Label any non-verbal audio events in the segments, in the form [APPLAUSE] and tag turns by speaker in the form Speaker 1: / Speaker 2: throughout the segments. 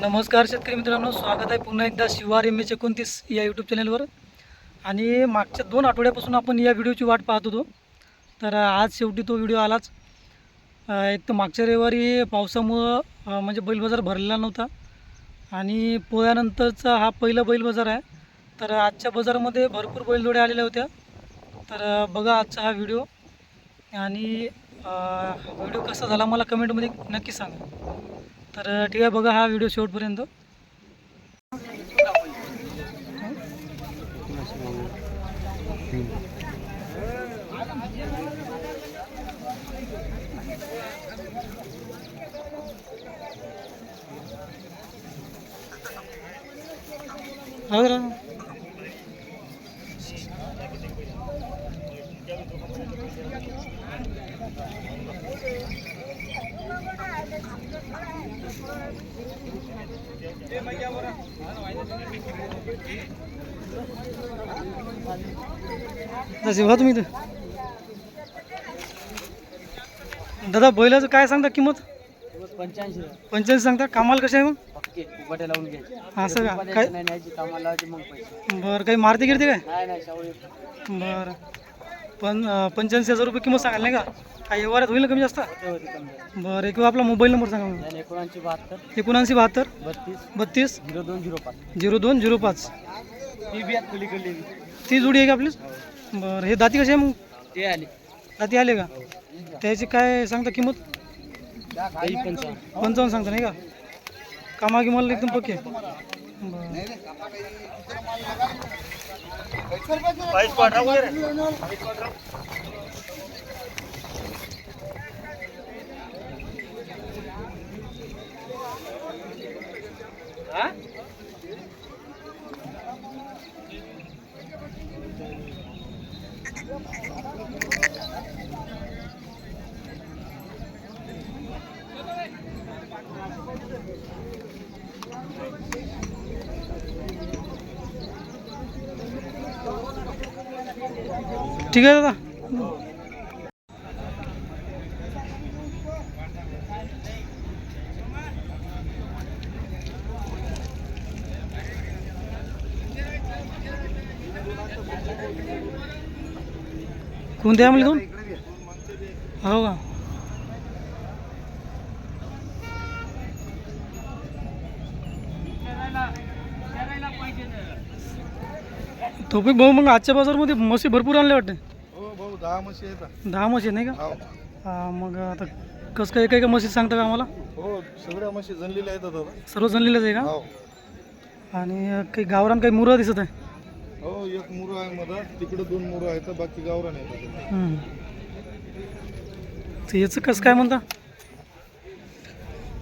Speaker 1: नमस्कार शेतकरी मित्रांनो स्वागत आहे पुन्हा एकदा शिवार एम एच एकोणतीस या यूट्यूब चॅनलवर आणि मागच्या दोन आठवड्यापासून आपण या व्हिडिओची वाट पाहत होतो. तर आज शेवटी तो व्हिडिओ आलाच. एक तर मागच्या रविवारी पावसामुळं म्हणजे बैल बाजार भरलेला नव्हता. आणि पोळ्यानंतरचा हा पहिला बैल बाजार आहे. तर आजच्या बाजारामध्ये भरपूर बैलजोड्या आलेल्या होत्या. तर बघा आजचा हा व्हिडिओ. आणि व्हिडिओ कसा झाला मला कमेंटमध्ये नक्की सांगा. तर ठीक आहे बघा हा व्हिडिओ शेवटपर्यंत. राहू दे, राहू दे. तसे व्हा तुम्ही. दादा बैलाचं काय सांगता किंमत
Speaker 2: पंच्याऐंशी
Speaker 1: पंच्याऐंशी सांगता कामाला कशा आहे मग
Speaker 2: लावून घ्यायचे
Speaker 1: असं का? काय?
Speaker 2: द्यायचं नाही न्यायची कामाला लावायचे मग पैसे.
Speaker 1: बरं काही मारती गिरते काय?
Speaker 2: नाही नाही शावळी
Speaker 1: बरं. पण पंच्याऐंशी हजार रुपये किंमत सांगाल नाही का? काही व्यवहारात होईल ना कमी जास्त?
Speaker 2: होते
Speaker 1: बरं एक आपला मोबाईल नंबर सांगा
Speaker 2: एकोणऐंशी बहात्तर.
Speaker 1: एकोणऐंशी बहात्तर.
Speaker 2: बत्तीस.
Speaker 1: बत्तीस.
Speaker 2: झिरो दोन झिरो पाच.
Speaker 1: झिरो दोन झिरो पाच.
Speaker 2: ती बी आहेत पलीकडली
Speaker 1: ती जोडी आहे का आपलीच? बरं हे दाती कशी आहे मग?
Speaker 2: ते आले.
Speaker 1: दाती आले का? त्याची काय सांगता किंमत?
Speaker 2: पंचावन्न
Speaker 1: सांगता नाही का? कामागी किमाला एकदम पक्के. बरं. ठीक आहे दादा. कोणते आहे दोन? हो का? तोपिक भाऊ मग आजच्या बाजारमध्ये म्हशी भरपूर आणले वाटते?
Speaker 3: हो भाऊ दहा म्हशी आहेत.
Speaker 1: दहा म्हशी नाही का?
Speaker 3: हो.
Speaker 1: हा, मग आता कसं काय एका एका म्हशी सांगता का आम्हाला?
Speaker 3: हो सगळ्या म्हशी जनलेल्या आहेत दादा
Speaker 1: सर्व जणलेलंच आहे का?
Speaker 3: हो.
Speaker 1: आणि काही गावरान काही मुरं दिसत आहे?
Speaker 3: हो एक मुरं आहे मधात तिकडे दोन मुरं आहेत बाकी गावरान आहेत
Speaker 1: हम्म. तर याचं कसं काय म्हणता?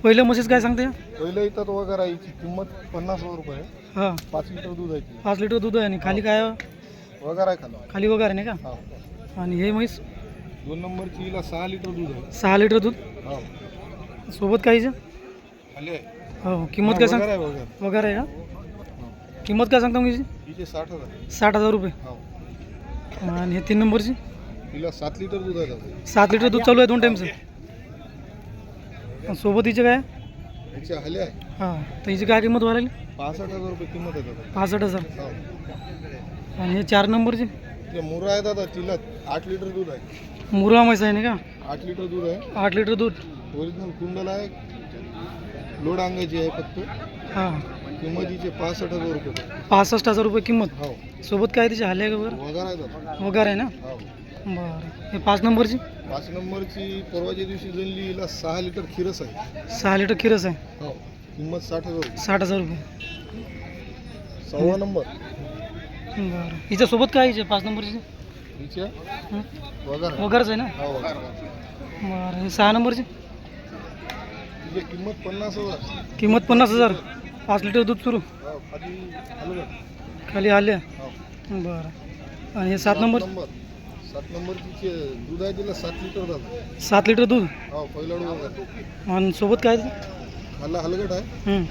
Speaker 1: पहिल्या म्हशीचं काय सांगते?
Speaker 3: पहिल्या येतात वगैरे आईची किंमत पन्नास हजार रुपये आहे.
Speaker 1: हां.
Speaker 3: पाच लिटर दूध आहे
Speaker 1: पाच लिटर दूध आहे आणि खाली काय
Speaker 3: वगैरे आहे खाली.
Speaker 1: खाली वगैरे नाही का?
Speaker 3: हो.
Speaker 1: आणि हे म्हैस?
Speaker 3: दोन नंबरची हिला सहा लिटर दूध आहे.
Speaker 1: सहा लिटर दूध?
Speaker 3: हो.
Speaker 1: सोबत काहीचं?
Speaker 3: खाली आहे.
Speaker 1: हो किंमत काय सांग
Speaker 3: वगैरे आहे वगैरे.
Speaker 1: वगैरे आहे का? किंमत काय सांगता मग याची
Speaker 3: हिचे साठ हजार.
Speaker 1: साठ हजार रुपये.
Speaker 3: हो.
Speaker 1: आणि हे तीन नंबरची?
Speaker 3: हिला सात लिटर दूध आहे.
Speaker 1: सात लिटर दूध चालू आहे दोन टाईमचं आणि सोबत हिचे काय?
Speaker 3: हिचे हले आहे.
Speaker 1: हां तर हिची काय किंमत लागली?
Speaker 3: पासष्ट हजार रुपये किंमत आहे दादा.
Speaker 1: पासष्ट हजार.
Speaker 3: हो.
Speaker 1: आणि हे चार नंबरची?
Speaker 3: ते मुरं आहे दादा तिला आठ लिटर दूध आहे.
Speaker 1: मुरा म्हैस आहे नाही का?
Speaker 3: आठ लिटर दूध आहे.
Speaker 1: आठ लिटर दूध.
Speaker 3: ओरिजिनल कुंडल आहे. लोड अंगाची आहे फक्त.
Speaker 1: हां.
Speaker 3: किंमतीचे पासष्ट हजार रुपये.
Speaker 1: पासष्ट हजार रुपये किंमत.
Speaker 3: हो.
Speaker 1: सोबत काय तिची हाल्या का वगैरे
Speaker 3: वगार आहे दादा.
Speaker 1: वगैरे आहे ना?
Speaker 3: हो.
Speaker 1: बरं. हे पाच नंबरची?
Speaker 3: पाच नंबरची परवाच्या दिवशी जनली हिला सहा लिटर खिरस आहे.
Speaker 1: सहा लिटर खिरस आहे.
Speaker 3: हो किंमत साठ हजार रुपये.
Speaker 1: साठ हजार रुपये.
Speaker 3: सव्वा नंबर.
Speaker 1: बरं. हिच्यासोबत काय हिचे पाच नंबरची?
Speaker 3: हिच्या?
Speaker 1: हं?
Speaker 3: वगार. आहे
Speaker 1: वगैरेच आहे ना?
Speaker 3: हो वगार.
Speaker 1: बरं. हे सहा नंबरची?
Speaker 3: तिची किंमत पन्नास हजार.
Speaker 1: किंमत पन्नास हजार. पाच लिटर दूध सुरू.
Speaker 3: हो खाली आलं का?
Speaker 1: खाली आल्या.
Speaker 3: हो.
Speaker 1: बरं. आणि हे सात नंबर?
Speaker 3: नंबर. सात नंबरची दूध आहे तिला सात लिटर जातं
Speaker 1: सात लिटर दूध?
Speaker 3: हो पहिला वगैरे
Speaker 1: आणि सोबत काय?
Speaker 3: हल्ला हलगट आहे.
Speaker 1: हं.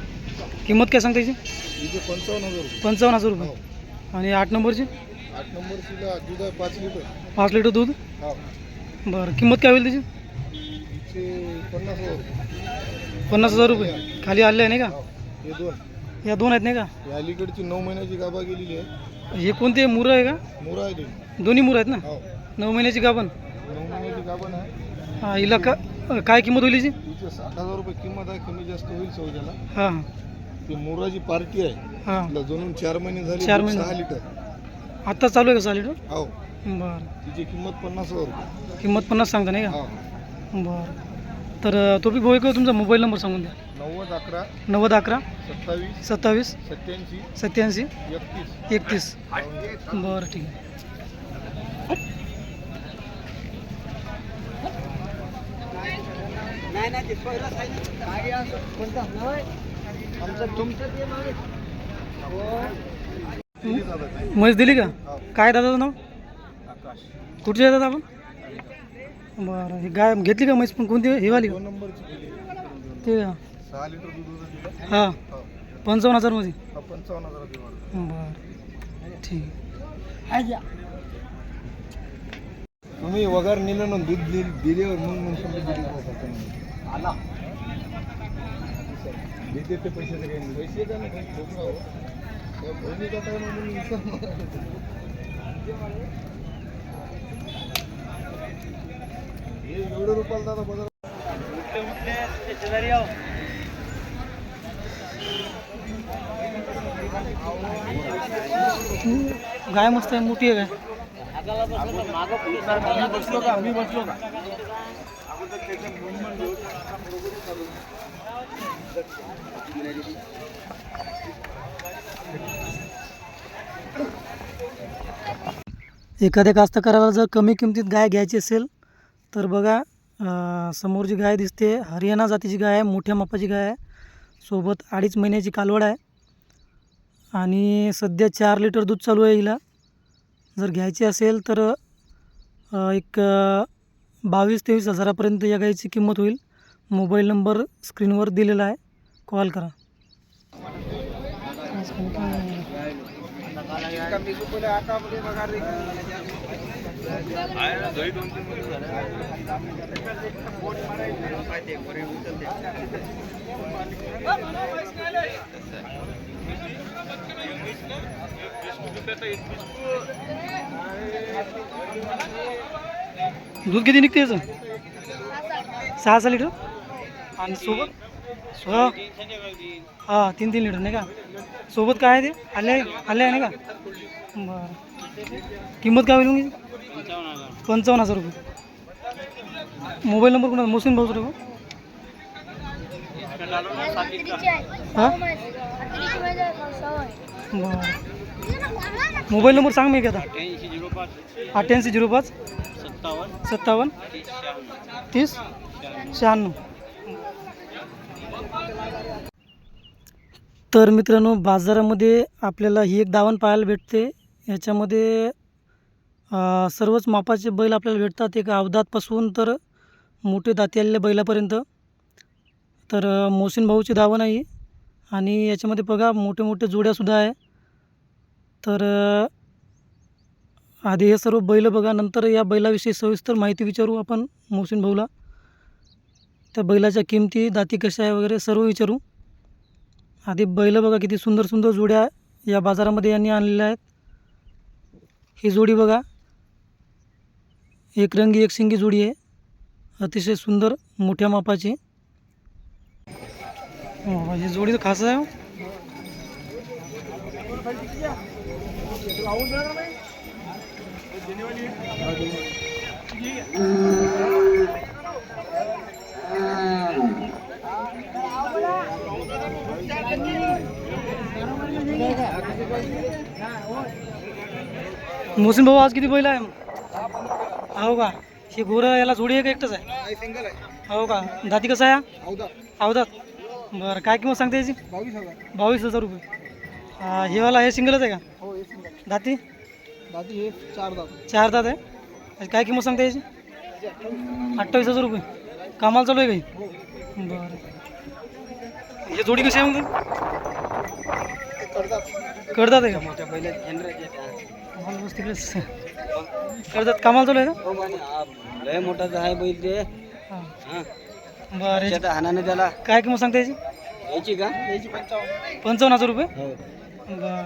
Speaker 1: किंमत काय सांगता याची
Speaker 3: इथे पंचावन्न हजार रुपये.
Speaker 1: पंचावन्न हजार
Speaker 3: हो.
Speaker 1: रुपये आणि आठ नंबरची?
Speaker 3: आठ नंबरचीला दूध आहे पाच लिटर.
Speaker 1: पाच लिटर दूध?
Speaker 3: हो.
Speaker 1: बरं किंमत काय होईल त्याची
Speaker 3: तिचे पन्नास हजार रुपये.
Speaker 1: पन्नास हजार रुपये. खाली आले आहे नाही का?
Speaker 3: हो हे दोन.
Speaker 1: या दोन आहेत नाही का?
Speaker 3: या अलीकडची नऊ महिन्याची गाभा गेलेली आहे.
Speaker 1: हे कोणते? मुरं आहे का?
Speaker 3: मुरा आहे दोन
Speaker 1: दोन्ही मुरं आहेत ना?
Speaker 3: हो.
Speaker 1: नऊ महिन्याची गाभण
Speaker 3: नऊ महिन्याची गाभण आहे
Speaker 1: हा हिला का काय किंमत होईल हिची?
Speaker 3: तिचे साठ हजार रुपये किंमत आहे कमी जास्त होईल सौद्याला.
Speaker 1: हां. हां
Speaker 3: ती मुराची पार्टी आहे.
Speaker 1: हां.
Speaker 3: तिला जणून चार महिने झाले
Speaker 1: चार
Speaker 3: दूध
Speaker 1: महिने.
Speaker 3: सहा लिटर.
Speaker 1: आत्ता चालू आहे का सहा लिटर?
Speaker 3: हो.
Speaker 1: बरं.
Speaker 3: तिची किंमत पन्नास हजार रुपये.
Speaker 1: किंमत पन्नास सांगता नाही
Speaker 3: हो.
Speaker 1: का बरं. तर तो बी भाऊ तुमचा मोबाईल नंबर सांगून द्या.
Speaker 3: नव्वद अकरा
Speaker 1: नव्वद अकरा
Speaker 3: सत्तावीस
Speaker 1: सत्तावीस
Speaker 3: सत्याऐंशी
Speaker 1: सत्याऐंशी
Speaker 3: एकतीस.
Speaker 1: एकतीस. बरं ठीक आहे.
Speaker 3: दादा.
Speaker 1: म्हैस दिली का?
Speaker 3: हो.
Speaker 1: काय दादाचं नाव?
Speaker 3: आकाश.
Speaker 1: कुठचे येतात आपण? बरं ही गाय घेतली का म्हैस पण कोणती ही वाली का?
Speaker 3: दोन नंबरची दिली.
Speaker 1: ते
Speaker 3: लिटर दूध होतं
Speaker 1: हां.
Speaker 3: हो.
Speaker 1: पंचावन्न हजारमध्ये?
Speaker 3: हा पंचावन्न हजाराची वाढ
Speaker 1: बरं. ठीक.
Speaker 3: तुम्ही वगार नेलं ना दूध दिल दिल्यावर मग म्हणशील दिली. आला. देते ते पैशाचे काही नाही. पैसे का नाही काही ठोकरा हो. त्या बहिणीचा काय म्हणून विचार हे एवढं रुपयाला दादा बघा.
Speaker 1: गाय मस्त आहे मोठी आहे काय
Speaker 3: बसलो का? बसलो का?
Speaker 1: एखाद्या कास्तकाराला जर कमी किमतीत गाय घ्यायची असेल तर बघा समोर जी गाय दिसते हरियाणा जातीची गाय आहे मोठ्या मापाची गाय आहे. सोबत अडीच महिन्याची कालवड आहे. आणि सध्या चार लिटर दूध चालू आहे हिला. जर घ्यायची असेल तर एक बावीस तेवीस हजारापर्यंत या गाईची किंमत होईल. मोबाईल नंबर स्क्रीनवर दिलेला आहे. कॉल करा. दूध किती निघते याचं? सहा सहा लिटर? आणि सोबत? हां. तीन तीन लिटर नाही का? सोबत काय आहे ते? आले आले आहे नाही का? बरं. किंमत काय होईल? पंचावन्न हजार रुपये. मोबाईल नंबर कोणा मोसीन भाऊच रे हां? बरं मोबाईल नंबर सांग मी का आता
Speaker 2: अठ्ठ्याऐंशी झिरो पाच.
Speaker 1: अठ्ठ्याऐंशी झिरो पाच.
Speaker 2: सत्तावन्न.
Speaker 1: सत्तावन्न.
Speaker 2: तीस. शहाण्णव.
Speaker 1: तर मित्रांनो बाजारामध्ये आपल्याला ही एक दावण पाहायला भेटते. याच्यामध्ये सर्वच मापाचे बैल आपल्याला भेटतात. एक अवदातपासून तर मोठे दाती आलेल्या बैलापर्यंत. तर मोहसिन भाऊची दावण आहे. आणि याच्यामध्ये बघा मोठे मोठे जोड्यासुद्धा आहे. तर आधी हे सर्व बैल बघा नंतर या बैलाविषयी सविस्तर माहिती विचारू आपण मोहसिन भाऊला. त्या बैलाच्या किमती दाती कशा आहे वगैरे सर्व विचारू. आधी बैल बघा किती सुंदर सुंदर जोड्या या बाजारामध्ये यांनी आणलेल्या आहेत. ही जोडी बघा. एक रंगी एक शिंगी जोडी आहे. अतिशय सुंदर मोठ्या मापाची. हो, ही जोडी तर खास आहे हो. मोहसिन भाऊ आज किती बैल आहे हो का हे गोरं याला जोडी आहे का एकटंच आहे हो का दाती कसं आहे
Speaker 3: चौदा
Speaker 1: अवधात बरं काय किंमत सांगते याची?
Speaker 3: बावीस हजार.
Speaker 1: बावीस हजार रुपये. हा, हे वाला हे सिंगलच आहे का?
Speaker 3: हो हे सिंगल
Speaker 1: दाती?
Speaker 3: दादी हे चार दात
Speaker 1: चार दात आहे? याची काय किंमत सांगते याची? अठ्ठावीस हजार रुपये. कामाला चालू आहे काही
Speaker 3: हो?
Speaker 1: बरं. हे जोडी कशी आहे मग? करतात आहे का?
Speaker 2: मोठ्या पहिले
Speaker 1: मला बस तिकडेच करतात कामाला चालू आहे का?
Speaker 2: हो, लय मोठाच आहे बैल ते.
Speaker 1: हां.
Speaker 2: हा.
Speaker 1: बरं याची
Speaker 2: हानाने त्याला
Speaker 1: काय किंमत सांगता याची?
Speaker 2: यायची का? यायची पंचावन्न.
Speaker 1: हजार रुपये?
Speaker 2: हो.
Speaker 1: बरं.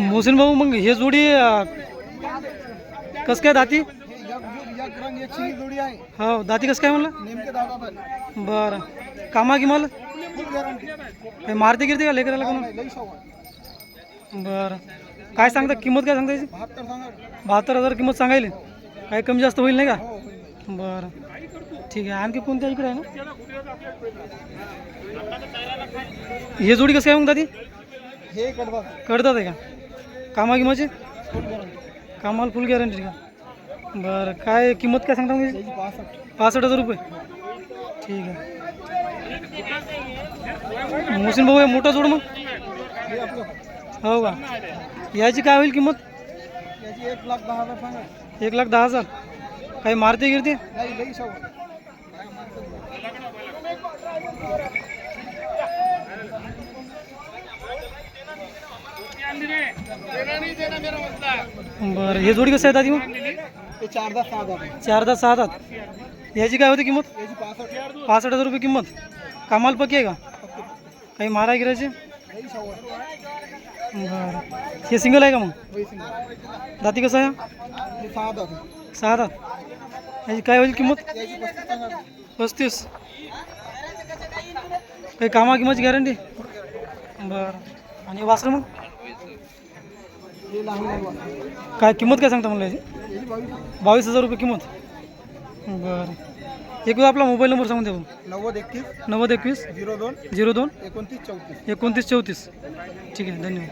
Speaker 1: मोहसिन भाऊ मग हे जोडी अं, कस काय दाती?
Speaker 3: जोडी आहे
Speaker 1: हो दाती कसं काय म्हणलं?
Speaker 3: नेमके दादा
Speaker 1: बरं. कामा की मला? काही मारते गिरते का लेकराला कोण? बरं. काय सांगता? किंमत काय सांगता याची?
Speaker 3: बहात्तर सांगा.
Speaker 1: बहात्तर हजार किंमत सांगायली. काही कमी जास्त होईल नाही का? बरं. ठीक आहे. आणखी कोणत्या इकडे आहे ना? हे जोडी कसं काय मग दादी
Speaker 3: हे कडबा
Speaker 1: कळतात आहे का? कामा किंमतची कामाला फुल गॅरंटी का? बरं. काय किंमत काय सांगता मग याची?
Speaker 3: पासष्ट.
Speaker 1: पासष्ट हजार रुपये. ठीक आहे. मोहसिन भाऊ हे मोठा जोड मग?
Speaker 3: हे आपलं.
Speaker 1: हो का? याची काय होईल किंमत?
Speaker 3: याची एक लाख दहा हजार सांगा.
Speaker 1: एक लाख दहा हजार. काही मारते गिरते?
Speaker 3: नाही लई सव्वा
Speaker 1: बरं हे जोडी कसं आहे दादी मग?
Speaker 3: ते चार दहा सहा हजार.
Speaker 1: चार दहा सहा याची काय होती किंमत?
Speaker 3: याची पासष्ट.
Speaker 1: पासष्ट हजार रुपये किंमत. कामाला पक्की आहे का? काही मारा गिरायचे?
Speaker 3: लई
Speaker 1: बरं. हे सिंगल आहे का मग? दाती कसं आहे?
Speaker 3: सहा
Speaker 1: दात. याची काय होईल किंमत?
Speaker 3: पस्तीस.
Speaker 1: काही कामा किंमतची गॅरंटी बरं. आणि वासर मग? काय किंमत काय सांगता मला याची?
Speaker 3: बावीस
Speaker 1: हजार रुपये किंमत. बरं. एक वेळ आपला मोबाईल नंबर सांगून द्या भाऊ.
Speaker 3: नव्वद एकतीस
Speaker 1: नव्वद एकवीस
Speaker 3: झिरो दोन
Speaker 1: झिरो दोन
Speaker 3: एकोणतीस चौतीस.
Speaker 1: एकोणतीस चौतीस. ठीक आहे धन्यवाद.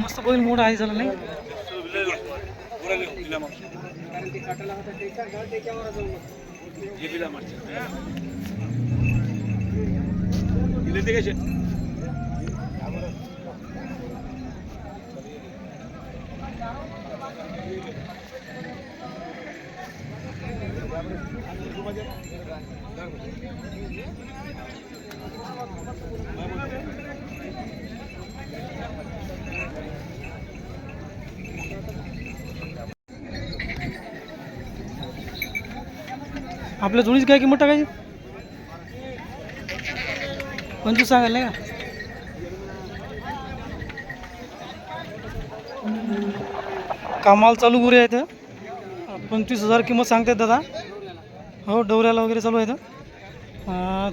Speaker 1: मस्त बैल मोठा आहे झाला नाही? आपल्या जोडीची काय किंमत टाकायची पंचवीस सांगायला नाही का? कामाला चालू गुरे आहेत. पंचवीस हजार किंमत सांगतात दादा. हो डवऱ्याला वगैरे चालू आहेत अं,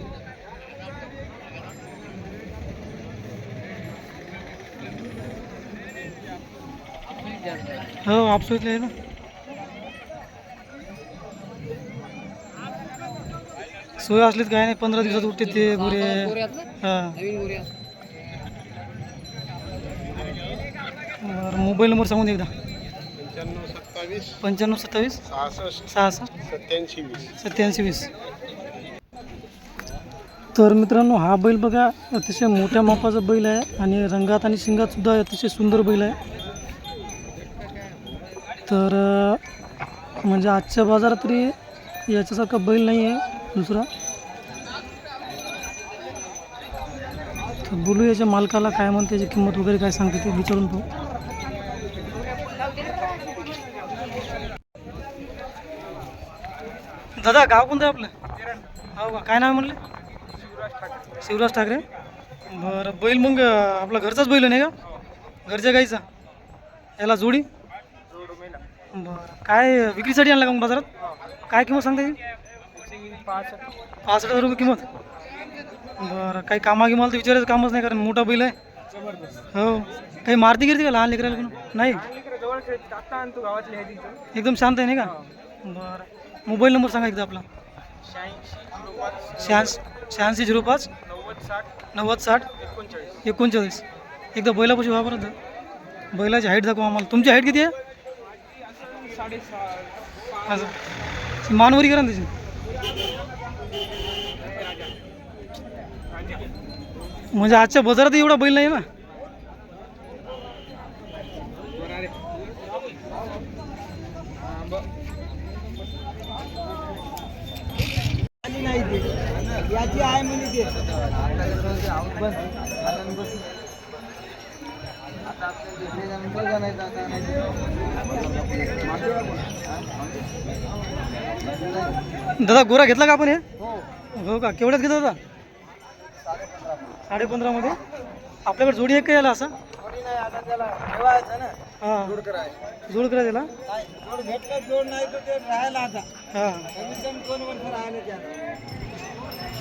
Speaker 1: हो. आपसुतले आहे ना. सोय असलीच काय नाही पंधरा दिवसात उठते ते गुरे. हां बरं मोबाईल नंबर सांगून एकदा.
Speaker 3: पंच्याण्णव सत्तावीस.
Speaker 1: पंच्याण्णव सत्तावीस?
Speaker 3: सहासष्ट.
Speaker 1: सहासष्ट.
Speaker 3: सत्याऐंशी वीस.
Speaker 1: सत्याऐंशी वीस. तर मित्रांनो हा बैल बघा अतिशय मोठ्या मापाचा बैल आहे आणि रंगात आणि शिंगात सुद्धा अतिशय सुंदर बैल आहे. तर म्हणजे आजच्या बाजारात तरी याच्यासारखा बैल नाही आहे दुसरा. तर बोलू याच्या मालकाला काय म्हणते याची किंमत वगैरे काय सांगते ते विचारून पाहू. दादा गाव कोणतं आहे आपलं? हो का? काय नाव म्हणलं? शिवराज ठाकरे. बरं बैल मग आपला घरचाच बैल आहे नाही का? घरच्या गाईचा? याला जोडी? बरं काय विक्रीसाठी आणला का मग बाजारात? काय किंमत सांगता येईल? पासष्ट हजार रुपये किंमत. बरं काही कामा गिमाला तर विचारायचं कामच नाही कारण मोठा बैल आहे. हो. काही मारती गिरती का लहान लेकराला नाही? एकदम शांत आहे नाही का? बरं. मोबाईल नंबर सांगा एकदा आपला. शहाऐंशी शहाऐंशी झिरो पाच नव्वद साठ एकोणचाळीस. एकदा बैलापाशी वापरत बैलाची हाईट दाखवा आम्हाला. तुमची हाईट किती आहे? असं. मानवरी करा ना त्याची. म्हणजे आजच्या बाजारात एवढा बैल नाही ना
Speaker 2: नाही ते याची आहे म्हणे ते
Speaker 1: दादा गोरा घेतला का आपण हे?
Speaker 2: हो.
Speaker 1: हो का? केवढ्यात घेतला होता साडे पंधरामध्ये आपल्याकडे जोडी एक का याला असा हां.
Speaker 2: जोड
Speaker 1: करा त्याला.
Speaker 2: काय जोड भेटलं जोड नाही ते राहायला आता.
Speaker 1: हां.
Speaker 2: कमीत कमी दोन वर्ष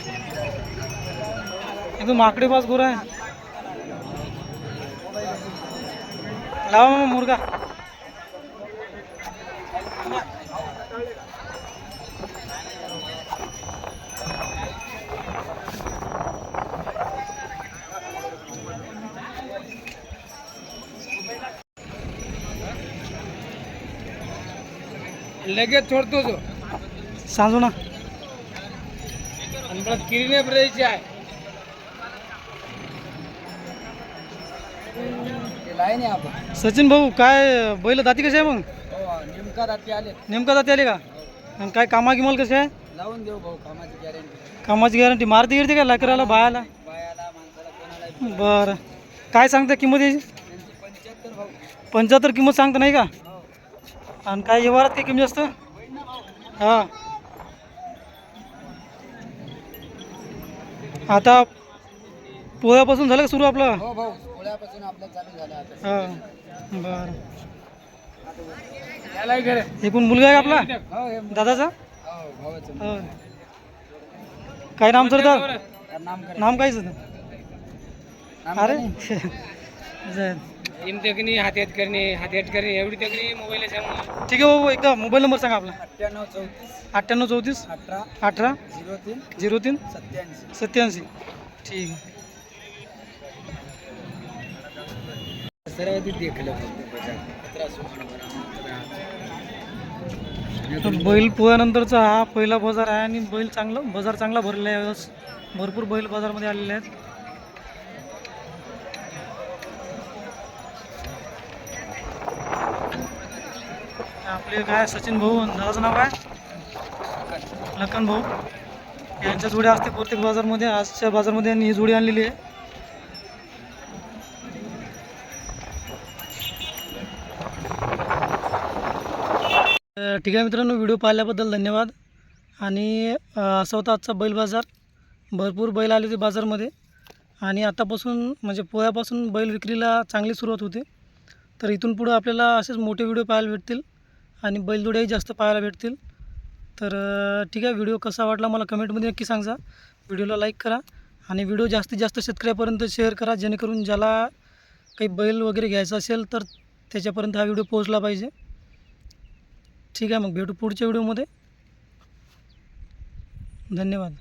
Speaker 2: राहिले त्याला
Speaker 1: एकदम माकडे पास गोरा आहे लावा मग मुर्गा।
Speaker 2: लगेच सोडतो तो
Speaker 1: सांगू ना।
Speaker 2: आणि मला किरीने भरायची आहे. आपण
Speaker 1: सचिन भाऊ काय बैल दाती कसे आहे मग?
Speaker 2: हो नेमका रात्री आले.
Speaker 1: नेमका दाती आले का? आणि काय कामा गिमाल कसे आहे?
Speaker 2: लावून देऊ भाऊ कामाची गॅरंटी
Speaker 1: कामाची गॅरंटी मारती गिरते का लाकराला बायाला?
Speaker 2: बायाला माणसाला कोणाला
Speaker 1: बरं. काय सांगता किंमत याची?
Speaker 2: त्यांची पंच्याहत्तर भाऊ.
Speaker 1: पंच्याहत्तर किंमत सांगता नाही का?
Speaker 2: हो.
Speaker 1: आणि काय व्यवहारात काही कमी जास्त? हां. आता पोह्यापासून झालं का सुरू आपलं?
Speaker 2: हो भाऊ पोळ्यापासून आपलं चालू झालं आता.
Speaker 1: हां. बरं. एकूण मुलगा आहे का आपला?
Speaker 2: हो हे
Speaker 1: दादाचा?
Speaker 2: हो भावाचं
Speaker 1: हो. काय नाम सर
Speaker 2: नाम
Speaker 1: नाम
Speaker 2: नाम
Speaker 1: अरे. [LAUGHS] जय.
Speaker 2: इन तकनी हातात करणे हातात करणे एवढी तकनी मोबाईल
Speaker 1: ठीक आहे भाऊ एकदा मोबाईल नंबर सांगा आपला.
Speaker 2: अठ्ठ्याण्णव चौतीस
Speaker 1: अठ्ठ्याण्णव चौतीस
Speaker 2: अठरा
Speaker 1: अठरा
Speaker 2: झिरो तीन
Speaker 1: झिरो तीन
Speaker 2: सत्याऐंशी.
Speaker 1: सत्याऐंशी. ठीक. आहे
Speaker 2: देखलं
Speaker 1: तर बैल पोह्यानंतरचा हा पहिला बाजार आहे आणि बैल चांगला बाजार चांगला भरलेला आहे. भरपूर बैल बाजारमध्ये आलेले आहेत. आपले काय सचिन भाऊ दादाचं नाव काय? लखन भाऊ. यांच्या जोड्या असते प्रत्येक बाजारमध्ये. आजच्या बाजारमध्ये यांनी ही जोडी आणलेली आहे. ठीक आहे मित्रांनो व्हिडिओ पाहिल्याबद्दल धन्यवाद. आणि असं असा होता आजचा बैल बाजार. भरपूर बैल आले होते बाजारमध्ये. आणि आतापासून म्हणजे पोह्यापासून बैल विक्रीला चांगली सुरुवात होते. तर इथून पुढं आपल्याला असेच मोठे व्हिडिओ पाहायला भेटतील. आणि बैलजोड्याही जास्त पाहायला भेटतील. तर ठीक आहे व्हिडिओ कसा वाटला मला कमेंटमध्ये नक्की सांगा. व्हिडिओला लाईक करा आणि व्हिडिओ जास्तीत जास्त शेतकऱ्यापर्यंत शेअर करा जेणेकरून ज्याला काही बैल वगैरे घ्यायचा असेल तर त्याच्यापर्यंत हा व्हिडिओ पोहोचला पाहिजे. ठीक आहे मग भेटू पुढच्या व्हिडिओमध्ये. धन्यवाद.